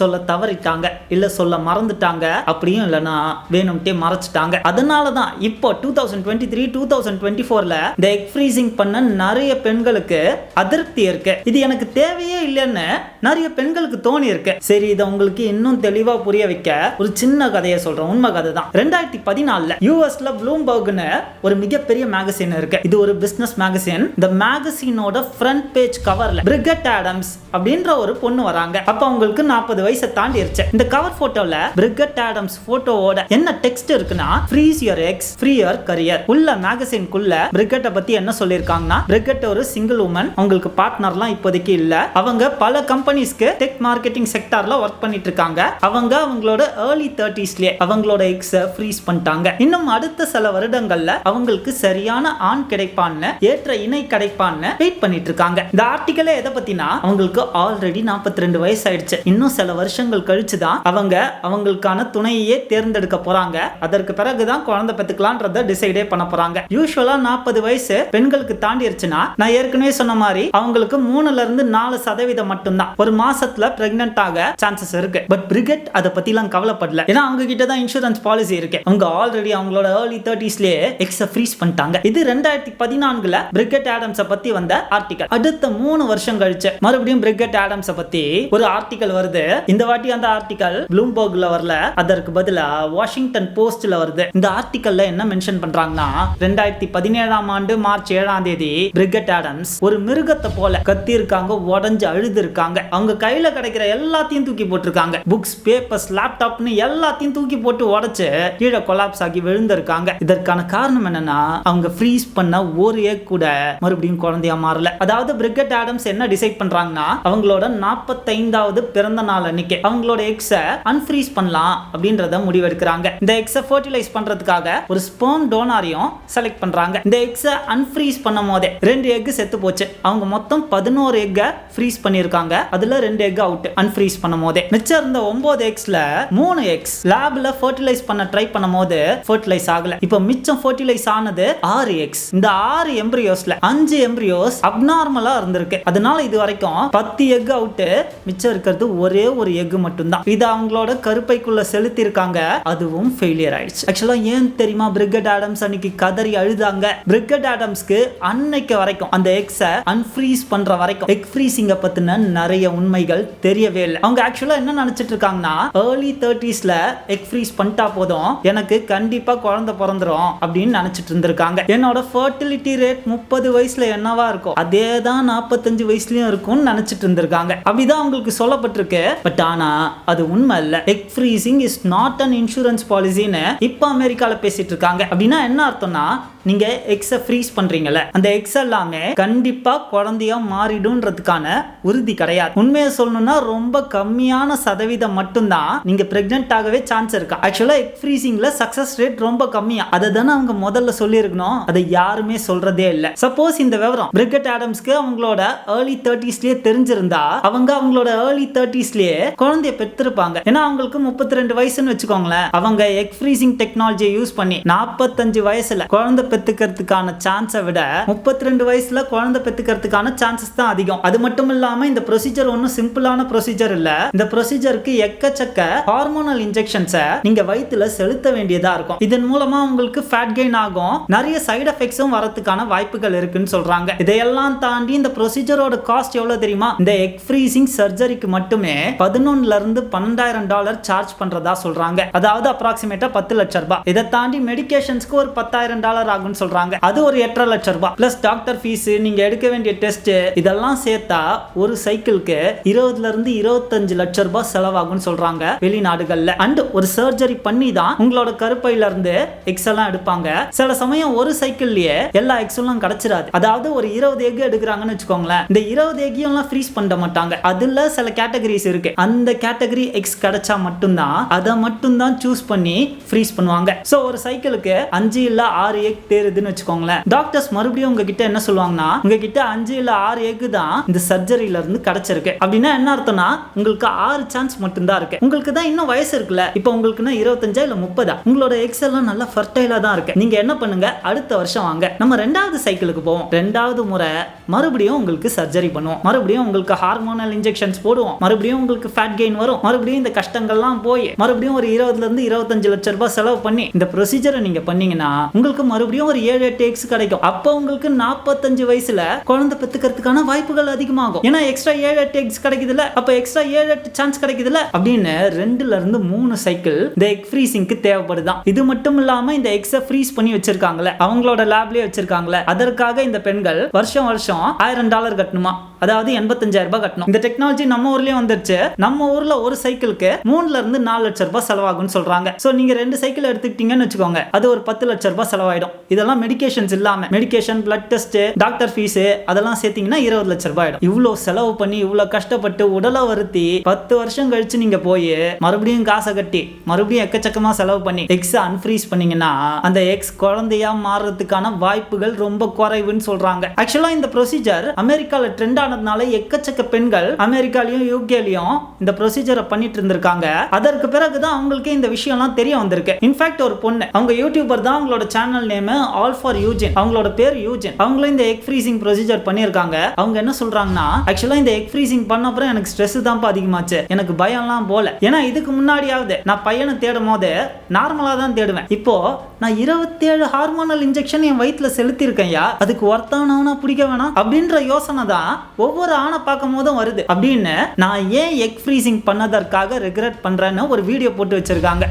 A: சொல்ல தவறிட்டாங்க இல்ல சொல்ல மறந்துட்டாங்க அப்படியும் இல்லைன்னா வேணும்ட்டே மறைச்சிட்டாங்க. அதனால தான் இப்போ two thousand twenty three two thousand twenty ஃபோர்ல இந்த எக் ஃப்ரீசிங் பண்ண நிறைய பெண்களுக்கு அதிருப்தி இருக்கு. இது எனக்கு தேவையே இல்லைன்னு நிறைய பெண்களுக்கு தோணி இருக்கு. சரி இதை உங்களுக்கு இன்னும் தெளிவா புரிய வைக்க ஒரு சின்ன கதையை சொல்றேன். உண்மை கதை தான் ரெண்டாயிரத்தி பதினாலுல யூஎஸ்ல ப்ளூம்பர்க்னு ஒரு மிகப்பெரிய மேகசின் இருக்கு. இது ஒரு பிசினஸ் மேகசின் இந்த மேகசினோட ஃப்ரண்ட் பேஜ் கவர்ல பிரிகட் ஆடம்ஸ் அப்படின்ற ஒரு பொண்ணு வராங்க. அப்ப அவங்களுக்கு நாற்பது வயசை தாண்டிருச்சு. இந்த கவர் போட்டோல பிரிகட் ஆடம்ஸ் போட்டோவோட என்ன டெக்ஸ்ட் இருக்குன்னா freeze your eggs free your career உள்ள மேகசின்குள்ள பிரிகட்டை பத்தி என்ன சொல்லியிருக்காங்கன்னா பிரிகட் ஒரு சிங்கிள் உமன் அவங்களுக்கு பார்ட்னர்லாம் இப்போதைக்கு இல்ல. அவங்க பல கம்பெனிஸ்க்கு டெக் மார்க்கெட்டிங் செக்டார்ல ஒர்க் பண்ணிட்டு இருக்காங்க அவங்க அவங்களோட ஏர்லி தேர்ட்டிஸ்லயே அவங்களோட எக்ஸ ஃப்ரீஸ் பண்ணிட்டாங்க. இன்னும் அடுத்த சில வருடங்கள்ல அவங்களுக்கு சரியான ஆண் கிடைப்பான்னு ஏற்ற இணை கிடைப்பான்னு வெயிட் பண்ணிட்டு இருக்காங்க இந்த ஆர்டிக்கலே எதை பத்தினா அவங்களுக்கு ஆல்ரெடி 42 ரெண்டு வயசு ஆயிடுச்சு இன்னும் சில வருஷங்கள் கழிச்சு தான் அவங்க அவங்களுக்கான துணையே தேர்ந்தெடுக்க போறாங்க. அதற்கு பிறகுதான் குழந்தை பெத்துக்கலான்றத டிசைடே பண்ண போறாங்க. யூஸ்வலா நாற்பது வயசு பெண்களுக்கு தாண்டிருச்சுன்னா நான் ஏற்கனவே சொன்ன மாதிரி அவங்களுக்கு மூணுல இருந்து நாலு சதவீதம் மட்டும் மட்டும்தான். ஒரு மாசத்துல பிரெக்னென்ட் ஆக சான்சஸ் இருக்கு. பட் பிரிகெட் அதை பத்திலாம் கவலைப்படல. ஏன்னா அவங்க கிட்ட தான் இன்சூரன்ஸ் பாலிசி இருக்கு. அவங்க ஆல்ரெடி அவங்களோட ஏர்லி தேர்ட்டிஸ்லயே எக்ஸ ஃப்ரீஸ் பண்ணிட்டாங்க. இது ரெண்டாயிரத்தி பதினான்குல பிரிகெட் ஆடம்ஸை பத்தி வந்த ஆர்டிகல் அடுத்த மூணு வருஷம் கழிச்சு மறுபடியும் பிரிகெட் ஆடம்ஸை பத்தி ஒரு ஆர்டிகல் வருது. இந்த வாட்டி அந்த ஆர்டிகல் ப்ளூம்பர்க்ல வரல. அதற்கு பதிலா வாஷிங்டன் போஸ்ட்ல வருது. இந்த ஆர்டிகல்ல என்ன மென்ஷன் பண்றாங்கன்னா ரெண்டாயிரத்தி பதினேழாம் ஆண்டு மார்ச் ஏழாம் தேதி பிரிகெட் ஆடம்ஸ் ஒரு மிருகத்தை போல கத்தி இருக்காங்க உடஞ்சு அழுது இருக்காங்க. அவங்க கையில கிடைக்கிற எல்லாத்தையும் தூக்கி போட்டிருக்காங்க. புக்ஸ் பேப்பர்ஸ் லேப்டாப்னு எல்லாத்தையும் தூக்கி போட்டு உடைச்சு கீழே கொலாப்ஸ் ஆகி விழுந்திருக்காங்க. இதற்கான காரணம் என்னன்னா அவங்க ஃப்ரீஸ் பண்ண ஒரு ஏக் கூட மறுபடியும் குழந்தையா மாறல. அதாவது பிரிகட் ஆடம்ஸ் என்ன டிசைட் பண்றாங்கன்னா அவங்களோட நாற்பத்தைந்தாவது பிறந்த நாள் அன்னைக்கு அவங்களோட எக்ஸ அன்ஃப்ரீஸ் பண்ணலாம் அப்படின்றத முடிவெடுக்கிறாங்க. இந்த எக்ஸ ஃபர்டிலைஸ் பண்றதுக்காக ஒரு ஸ்போன் டோனாரையும் செலக்ட் பண்றாங்க. இந்த எக்ஸ அன்ஃப்ரீஸ் பண்ணும் போதே ரெண்டு எக் செத்து போச்சு. அவங்க மொத்தம் பதினோரு எக்கை ஃப்ரீஸ் பண்ணிருக்காங்க அதுல ரெண்டு எக் அவுட் அன்ஃப்ரீஸ் பண்ணும் போதே மிச்சம் இருந்த ஒன்பது எக்ஸ்ல மூணு எக்ஸ் லேப்ல ஃபர்டிலைஸ் பண்ண ட்ரை பண்ணும் போது ஃபர்டிலைஸ் ஆகல. இப்போ மிச்சம் ஃபர்டிலைஸ் ஆனது ஆறு எக்ஸ் இந்த ஆறு எம்பிரியோஸ்ல அஞ்சு எம்பிரியோஸ் அப்நார்மலா இருந்திருக்கு. அதனால இது வரைக்கும் பத்து எக் அவுட் மிச்சம் இருக்கிறது ஒரே ஒரு எக் மட்டும்தான். இது அவங்களோட கருப்பைக்குள்ள செலுத்தி இருக்காங்க அதுவும் ஃபெயிலியர் ஆயிடுச்சு. ஆக்சுவலா ஏன் தெரியுமா? பிரிகட் ஆடம்ஸ் அன்னைக்கு கதறி அழுதாங்க. பிரிகட் ஆடம்ஸ்க்கு அன்னைக்கு வரைக்கும் அந்த எக்ஸை அன்ஃப்ரீஸ் பண்ற வரைக்கும் எக் ஃப்ரீசிங்க பத்தின நிறைய உண்மைகள் தெரியவே இல்லை. அவங்க ஆக்சுவலா என்ன நினைச்சிட்டு இருக்காங்கன்னா ஏர்லி தேர்ட்டிஸ்ல எக் ஃப்ரீஸ் பண்ணிட்டா போதும் எனக்கு கண்டிப்பா குழந்தை பிறந்துரும் அப்படின்னு நினைச்சிட்டு இருந்திருக்காங்க. என்னோட ஃபர்டிலிட்டி ரேட் முப்பது வயசுல என்னவா இருக்கும் அதே தான் நாற்பத்தஞ்சு வயசுலயும் இருக்கும்னு நினைச்சிட்டு இருந்திருக்காங்க. அப்படிதான் அவங்களுக்கு சொல்லப்பட்டிருக்கு. பட் ஆனா அது உண்மை இல்ல. Egg freezing is not an insurance பாலிசின்னு இப்போ அமெரிக்கால பேசிட்டு இருக்காங்க. அப்படின்னா என்ன அர்த்தம்னா நீங்க எக்ஸை ஃப்ரீஸ் பண்றீங்கல்ல அந்த எக்ஸ் எல்லாமே கண்டிப்பா குழந்தையா மாறிடும்ன்றதுக்கான உறுதி கிடையாது. உண்மையை சொல்லணும்னா ரொம்ப கம்மியான சதவீதம் மட்டும்தான் நீங்க பிரெக்னென்ட் ஆகவே சான்ஸ் இருக்கு? ஆக்சுவலா எக் ஃப்ரீசிங்ல சக்சஸ் ரேட் ரொம்ப கம்மியா. அதை தானே அவங்க முதல்ல சொல்லியிருக்கணும். அதை யாருமே சொல்றதே இல்லை. சப்போஸ் இந்த விவரம் பிரிகட் ஆடம்ஸ்க்கு அவங்களோட ஏர்லி தேர்ட்டிஸ்லயே தெரிஞ்சிருந்தா அவங்க அவங்களோட ஏர்லி தேர்ட்டிஸ்லயே குழந்தைய பெற்றிருப்பாங்க. ஏன்னா அவங்களுக்கு முப்பத்தி ரெண்டு வயசுன்னு வச்சுக்கோங்களேன். அவங்க எக் ஃப்ரீசிங் டெக்னாலஜியை யூஸ் பண்ணி நாற்பத்தஞ்சு வயசுல குழந்தை பெத்துக்கிறதுக்கான சான்ஸை விட முப்பத்தி ரெண்டு வயசுல குழந்தை பெத்துக்கிறதுக்கான சான்சஸ் தான் அதிகம் அதிகம். அது மட்டும் இல்லாம இந்த ப்ரொசீஜர் ஒன்றும் சிம்பிளான ப்ரொசீஜர் இல்லை. இந்த ப்ரொசீஜருக்கு எக்கச்சக்க ஹார்மோனல் இன்ஜெக்ஷன்ஸை நீங்கள் வயிற்றுல செலுத்த வேண்டியதாக இருக்கும். இதன் மூலமாக உங்களுக்கு ஃபேட் கெயின் ஆகும். நிறைய சைடு எஃபெக்ட்ஸும் வரதுக்கான வாய்ப்புகள் இருக்குன்னு சொல்கிறாங்க இதையெல்லாம் தாண்டி இந்த ப்ரொசீஜரோட காஸ்ட் எவ்வளோ தெரியுமா? இந்த எக் ஃப்ரீசிங் சர்ஜரிக்கு மட்டுமே பதினொன்னுல இருந்து பன்னெண்டாயிரம் டாலர் சார்ஜ் பண்றதா சொல்றாங்க. அதாவது அப்ராக்சிமேட்டா பத்து லட்சம் ரூபாய். இதை தாண்டி மெடிக்கேஷன்ஸ்க்கு ஒரு பத்தாயிரம் டாலர் ஆகும்னு சொல்றாங்க. அது ஒரு எட்டரை லட்சம் ரூபாய். பிளஸ் டாக்டர் ஃபீஸ் நீங்க எடுக்க வேண்டிய டெஸ்ட் இதெல்லாம் சேர்த்தா ஒரு சைக்கிள் சைக்கிளுக்கு இருபதுல இருந்து இருபத்தஞ்சு லட்ச ரூபாய் செலவாகும்னு சொல்றாங்க வெளிநாடுகள்ல. அண்ட் ஒரு சர்ஜரி பண்ணி தான் உங்களோட கருப்பையில இருந்து எக்ஸ் எல்லாம் எடுப்பாங்க. சில சமயம் ஒரு சைக்கிள்லயே எல்லா எக்ஸும் கிடைச்சிடாது அதாவது ஒரு இருபது எக் எடுக்கிறாங்கன்னு வச்சுக்கோங்களேன். இந்த இருபது எக்கையும் எல்லாம் ஃப்ரீஸ் பண்ண மாட்டாங்க. அதுல சில கேட்டகரிஸ் இருக்கு. அந்த கேட்டகரி எக்ஸ் கிடைச்சா மட்டும்தான் அதை மட்டும்தான் சூஸ் பண்ணி ஃப்ரீஸ் பண்ணுவாங்க. ஸோ ஒரு சைக்கிளுக்கு அஞ்சு இல்ல ஆறு எக் தேருதுன்னு வச்சுக்கோங்களேன். டாக்டர்ஸ் மறுபடியும் உங்ககிட்ட என்ன சொல்லுவாங்கன்னா உங்ககிட்ட அஞ்சு இல்ல ஆறு எக் தான் இந்த சர்ஜரியில இருந்து கிடைச்சிருக்கு. அப்படின்னா என்ன அர்த்தம்னா உங்களுக்கு ஆறு சான்ஸ் மட்டும்தான் இருக்கு. உங்களுக்கு தான் இன்னும் வயசு இருக்குல்ல? இப்போ உங்களுக்குன்னா இருபத்தஞ்சா இல்ல முப்பதா? உங்களோட எக்ஸ் எல்லாம் நல்லா ஃபர்டைலா தான் இருக்கு. நீங்க என்ன பண்ணுங்க? அடுத்த வருஷம் வாங்க. நம்ம ரெண்டாவது சைக்கிளுக்கு போவோம். ரெண்டாவது முறை மறுபடியும் உங்களுக்கு சர்ஜரி பண்ணுவோம். மறுபடியும் உங்களுக்கு ஹார்மோனல் இன்ஜெக்ஷன்ஸ் போடுவோம். மறுபடியும் உங்களுக்கு ஃபேட் கெயின் வரும். மறுபடியும் இந்த கஷ்டங்கள்லாம் போய் மறுபடியும் ஒரு இருபதுல இருந்து இருபத்தஞ்சு லட்சம் ரூபாய் செலவு பண்ணி இந்த ப்ரொசீஜரை நீங்க பண்ணீங்கன்னா உங்களுக்கு மறுபடியும் ஒரு ஏழு எட்டு எக்ஸ் கிடைக்கும். அப்போ உங்களுக்கு நாற்பத்தஞ்சு வயசுல குழந்தை பெத்துக்கிறதுக்கான வாய்ப்புகள் அதிகமாகும். ஏன்னா எக்ஸ்ட்ரா ஏழு எட்டு எக்ஸ் கிடைக்குதுல்ல? அப்போ எக்ஸ்ட்ரா ஏழு எட்டு சான்ஸ் கிடைக்குதுல்ல? அப்படின்னு ரெண்டுல இருந்து மூணு சைக்கிள் இந்த எக் ஃப்ரீசிங்க்கு தேவைப்படுதான். இது மட்டும் இல்லாம இந்த எக்ஸை ஃப்ரீஸ் பண்ணி வச்சிருக்காங்கல்ல. அவங்களோட லேப்லயே வச்சிருக்காங்களே அதற்காக இந்த பெண்கள் வருஷம் வருஷம் ஆயிரம் டாலர் கட்டணுமா? அதாவது எண்பத்தஞ்சாயிரம் ரூபாய் கட்டணும். இந்த டெக்னாலஜி நம்ம ஊர்லயும் வந்துருச்சு. நம்ம ஊர்ல ஒரு சைக்கிளுக்கு மூணுல இருந்து நாலு லட்சம் ரூபாய் செலவாகும்னு சொல்றாங்க. சோ நீங்க ரெண்டு சைக்கிள் எடுத்துக்கிட்டீங்கன்னு வச்சுக்கோங்க. அது ஒரு பத்து லட்சம் ரூபாய் செலவாயிடும். இதெல்லாம் மெடிகேஷன்ஸ் இல்லாம medication blood test doctor fees அதெல்லாம் சேர்த்தீங்கன்னா இருபது லட்சம் ரூபாய் ஆயிடும். இவ்வளவு செலவு பண்ணி இவ்வளவு கஷ்டப்பட்டு உடலை வருத்தி பத்து வருஷம் கழிச்சு நீங்க போய் மறுபடியும் காசை கட்டி மறுபடியும் எக்கச்சக்கமா செலவு பண்ணி எக்ஸ் அன்ஃப்ரீஸ் பண்ணீங்கன்னா அந்த எக்ஸ் குழந்தையா மாறுறதுக்கான வாய்ப்புகள் ரொம்ப குறைவுன்னு சொல்றாங்க. ஆக்சுவலா இந்த ப்ரொசீஜர் அமெரிக்கால ட்ரெண்ட் ஆனதுனால எக்கச்சக்க பெண்கள் அமெரிக்காலையும் யூகேலையும் இந்த ப்ரொசீஜரை பண்ணிட்டு இருந்திருக்காங்க. அதற்கு பிறகுதான் அவங்களுக்கு இந்த விஷயம்லாம் தெரிய வந்திருக்கு. இன்ஃபேக்ட் ஒரு பொண்ணு அவங்க யூடியூபர் தான் அவங்களோட channel name all for Eugene அவங்களோட பேர் யூஜின் அவங்களும் இந்த எக் ஃப்ரீசிங் ப்ரொசீஜர் பண்ணியிருக்காங்க. அவங்க என்ன சொல்றாங்கன்னா ஆக்சுவலா இந்த எக் ஃப்ரீசிங் பண்ண அப்புறம் எனக்கு ஸ்ட்ரெஸ் தான்ப்பா அதிகமாச்சு. எனக்கு பயம்லாம் போல. ஏன்னா இதுக்கு முன்னாடியாவது நான் பையனை தேடும் போது நார்மலாக தான் தேடுவேன். இப்போ நான் இருபத்தேழு ஹார்மோனல் இன்ஜெக்ஷன் என் வயிற்றுல செலுத்திருக்கேன்யா அதுக்கு ஒர்த்தானவனா பிடிக்க வேணாம் அப்படின்ற யோசனை தான் ஒவ்வொரு ஆணை பார்க்கும் போதும் வருது. அப்படின்னு நான் ஏன் எக் ஃப்ரீசிங் பண்ணதற்காக ரெக்ரெட் பண்ணுறேன்னு ஒரு வீடியோ போட்டு வச்சிருக்காங்க.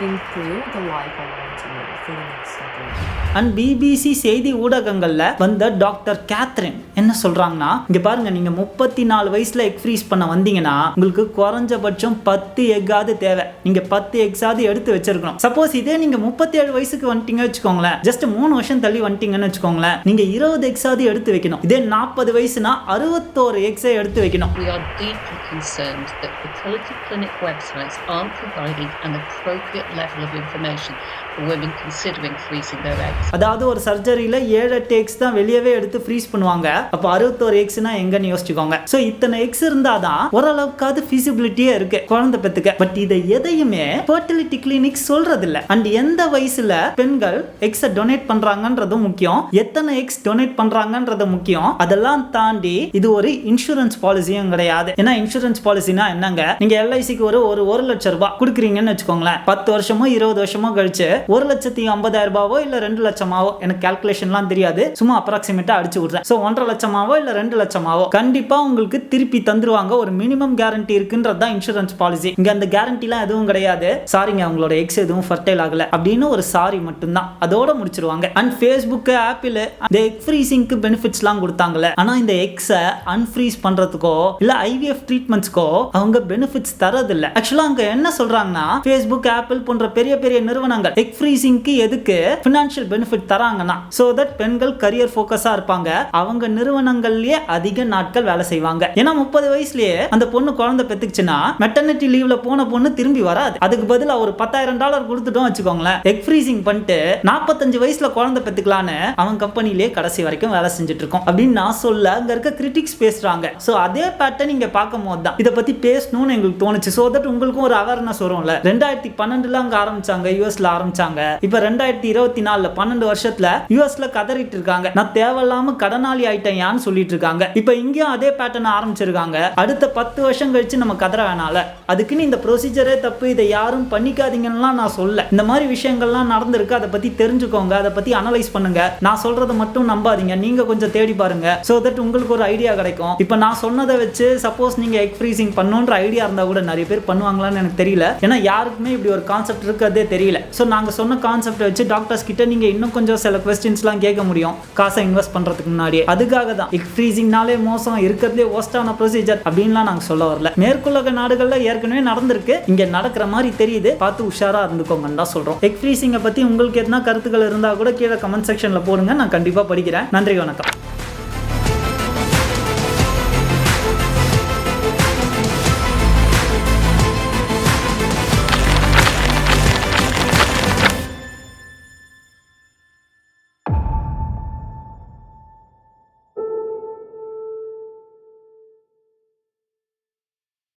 B: The life I want to live for the next decade.
A: And BBC செய்தி ஊடகங்கள்ல வந்த டாக்டர் கேத்ரின் என்ன சொல்றாங்கன்னா இங்க பாருங்க நீங்க முப்பத்தி நாலு வயசுல எக் ஃப்ரீஸ் பண்ண வந்தீங்கன்னா உங்களுக்கு குறைஞ்சபட்சம் பத்து எக்காவது தேவை. நீங்க பத்து எக்ஸாவது எடுத்து வச்சிருக்கணும். சப்போஸ் இதே நீங்க முப்பத்தி ஏழு வயசுக்கு வந்துட்டீங்க வச்சுக்கோங்களேன் ஜஸ்ட் மூணு வருஷம் தள்ளி வந்துட்டீங்கன்னு வச்சுக்கோங்களேன் நீங்க இருபது எக்ஸாவது எடுத்து வைக்கணும். இதே நாற்பது வயசுனா அறுபத்தோரு எக்ஸை எடுத்து வைக்கணும்.
C: We are deeply concerned that fertility clinic websites aren't providing an appropriate level of information. for women considering freezing their eggs.
A: அதாவது ஒரு சர்ஜரியில ஏழு எட்டு எக்ஸ் தான் வெளியவே எடுத்து ஃப்ரீஸ் பண்ணுவாங்க. அப்போ அறுபத்தோரு எக்ஸ்னா எங்கன்னு யோசிச்சுக்கோங்க. ஸோ இத்தனை எக்ஸ் இருந்தாதான் ஓரளவுக்காவது ஃபீசிபிலிட்டியே இருக்கு குழந்தை பெத்துக்க. பட் இதை எதையுமே ஃபர்டிலிட்டி கிளினிக் சொல்றது இல்ல அண்ட் எந்த வயசுல பெண்கள் எக்ஸை டொனேட் பண்றாங்கன்றதும் முக்கியம். எத்தனை எக்ஸ் டொனேட் பண்றாங்கன்றது முக்கியம். அதெல்லாம் தாண்டி இது ஒரு இன்சூரன்ஸ் பாலிசியும் கிடையாது. ஏன்னா இன்சூரன்ஸ் பாலிசினா என்னங்க? நீங்க எல்ஐசிக்கு ஒரு ஒரு ஒரு லட்சம் ரூபாய் கொடுக்குறீங்கன்னு வச்சுக்கோங்களேன். பத்து வருஷமோ இருபது வருஷமோ கழிச்சு ஒரு லட்சத்தி ஐம்பதாயிரம் ரூபாவோ இல்ல ரெண்டு லட்சமாவோ? எனக்கு கால்குலேஷன்லாம் தெரியாது. சும்மா அப்ராக்சிமேட்டா அடிச்சு விடுறேன். ஸோ ஒன்றரை லட்சமாவோ இல்ல ரெண்டு லட்சமாவோ? கண்டிப்பா உங்களுக்கு திருப்பி தந்துருவாங்க. ஒரு மினிமம் கேரண்டி இருக்குன்றது தான் இன்சூரன்ஸ் பாலிசி இங்க அந்த கேரண்டிலாம் எதுவும் கிடையாது. சாரிங்க உங்களோட எக்ஸ் எதுவும் ஃபர்டைல் ஆகல. அப்படின்னு ஒரு சாரி மட்டும்தான். அதோட முடிச்சிருவாங்க. அண்ட் ஃபேஸ்புக் ஆப்பிள் இந்த எக் ஃப்ரீசிங்க்கு பெனிஃபிட்ஸ்லாம் கொடுத்தாங்கல்ல. ஆனா இந்த எக்ஸை அன்ஃப்ரீஸ் பண்றதுக்கோ இல்ல ஐவிஎஃப் ட்ரீட்மெண்ட்ஸ்க்கோ அவங்க பெனிஃபிட்ஸ் தரதில்லை ஆக்சுவலா அங்க என்ன சொல்றாங்கன்னா ஃபேஸ்புக் ஆப்பிள் போன்ற பெரிய பெரிய நிறுவனங்கள் எக் ஃப்ரீசிங்க்கு எதுக்கு ஃபினான்ஷியல் பெனிஃபிட் தராங்கன்னா ஸோ தட் பெண்கள் கரியர் ஃபோக்கஸாக இருப்பாங்க. அவங்க நிறுவனங்கள்லயே அதிக நாட்கள் வேலை செய்வாங்க. ஏன்னா முப்பது வயசுலயே அந்த பொண்ணு குழந்தை பெத்துக்குச்சுன்னா மெட்டர்னிட்டி லீவ்ல போன பொண்ணு திரும்பி வராது. அதுக்கு பதில் ஒரு பத்தாயிரம் டாலர் கொடுத்துட்டோம் வச்சுக்கோங்களேன். எக் ஃப்ரீசிங் பண்ணிட்டு நாற்பத்தஞ்சு வயசுல குழந்தை பெத்துக்கலான்னு அவன் கம்பெனிலேயே கடைசி வரைக்கும் வேலை செஞ்சுட்டு இருக்கோம் அப்படின்னு நான் சொல்ல அங்க இருக்க கிரிட்டிக்ஸ் பேசுறாங்க. ஸோ அதே பேட்டர்ன் நீங்க பார்க்கும் போது தான் இதை பத்தி பேசணும்னு எங்களுக்கு தோணுச்சு. ஸோ தட் உங்களுக்கும் ஒரு அவேர்னஸ் வரும்ல. ரெண்டாயிரத்தி பன்னெண்டுல அங்க ஆரம்பிச்சாங்க யூஎஸ்ல ஆரம்பிச்சாங்க. செஞ்சாங்க இப்ப ரெண்டாயிரத்தி இருபத்தி நாலுல பன்னெண்டு வருஷத்துல யூஎஸ்ல கதறிட்டு இருக்காங்க நான் தேவையில்லாம கடனாளி ஆயிட்டேன் யான்னு சொல்லிட்டு இருக்காங்க இப்ப இங்கேயும் அதே பேட்டர்ன் ஆரம்பிச்சிருக்காங்க. அடுத்த பத்து வருஷம் கழிச்சு நம்ம கதற வேணால. அதுக்குன்னு இந்த ப்ரொசீஜரே தப்பு. இதை யாரும் பண்ணிக்காதீங்கன்னா நான் சொல்ல இந்த மாதிரி விஷயங்கள்லாம் நடந்திருக்கு. அதை பத்தி தெரிஞ்சுக்கோங்க. அதை பத்தி அனலைஸ் பண்ணுங்க. நான் சொல்றதை மட்டும் நம்பாதீங்க. நீங்க கொஞ்சம் தேடி பாருங்க. ஸோ தட் உங்களுக்கு ஒரு ஐடியா கிடைக்கும். இப்போ நான் சொன்னதை வச்சு சப்போஸ் நீங்க எக் ஃப்ரீசிங் பண்ணுன்ற ஐடியா இருந்தா கூட நிறைய பேர் பண்ணுவாங்களான்னு எனக்கு தெரியல. ஏன்னா யாருக்குமே இப்படி ஒரு கான்செப்ட் இருக்கிறதே தெரியல. ஸோ நாங்கள் சொன்ன கான்செப்டை வச்சு டாக்டர்ஸ் கிட்ட நீங்கள் இன்னும் கொஞ்சம் சில கொஸ்டின்ஸ்லாம் கேட்க முடியும். காசை இன்வெஸ்ட் பண்ணுறதுக்கு முன்னாடியே. அதுக்காக தான். எக் ஃப்ரீசிங்னாலே மோசம். இருக்கிறதுலே ஒஸ்டான ப்ரொசீஜர் அப்படின்லாம் நாங்கள் சொல்ல வரல. மேற்குலக நாடுகளில் ஏற்கனவே நடந்திருக்கு. இங்கே நடக்கிற மாதிரி தெரியுது. பார்த்து உஷாராக இருந்துக்கோங்கன்னு தான் சொல்கிறோம் எக் ஃப்ரீசிங்கை பற்றி உங்களுக்கு எதனா கருத்துக்கள் இருந்தால் கூட கீழே கமெண்ட் செக்ஷனில் போடுங்க. நான் கண்டிப்பாக படிக்கிறேன். நன்றி வணக்கம்.